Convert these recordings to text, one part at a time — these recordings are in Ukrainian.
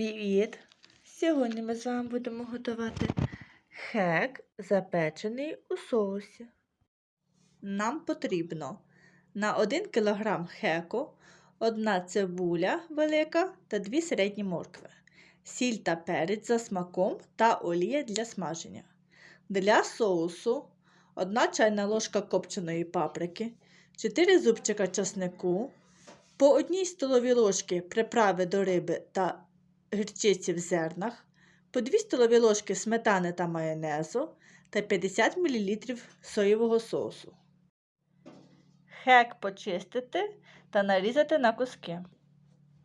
Привіт! Сьогодні ми з вами будемо готувати хек, запечений у соусі. Нам потрібно на 1 кг хеку, одна цибуля велика та 2 середні моркви, сіль та перець за смаком та олія для смаження. Для соусу 1 чайна ложка копченої паприки, 4 зубчика часнику, по одній столовій ложки приправи до риби та гірчиці в зернах, по 2 столові ложки сметани та майонезу та 50 мл соєвого соусу. Хек почистити та нарізати на куски.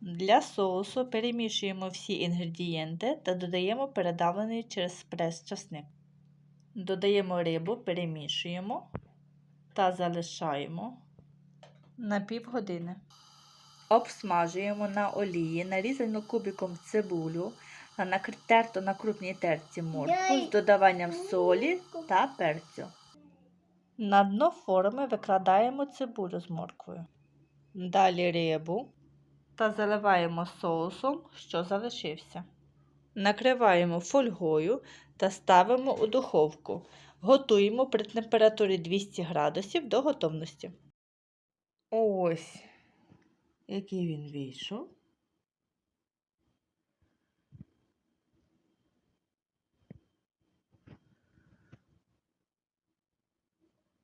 Для соусу перемішуємо всі інгредієнти та додаємо передавлений через прес часник. Додаємо рибу, перемішуємо та залишаємо на півгодини. Обсмажуємо на олії нарізану кубиком цибулю та накритерту на крупній терці моркву з додаванням солі та перцю. На дно форми викладаємо цибулю з морквою. Далі рибу та заливаємо соусом, що залишився. Накриваємо фольгою та ставимо у духовку. Готуємо при температурі 200 градусів до готовності. Ось який він вийшов.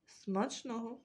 Смачного!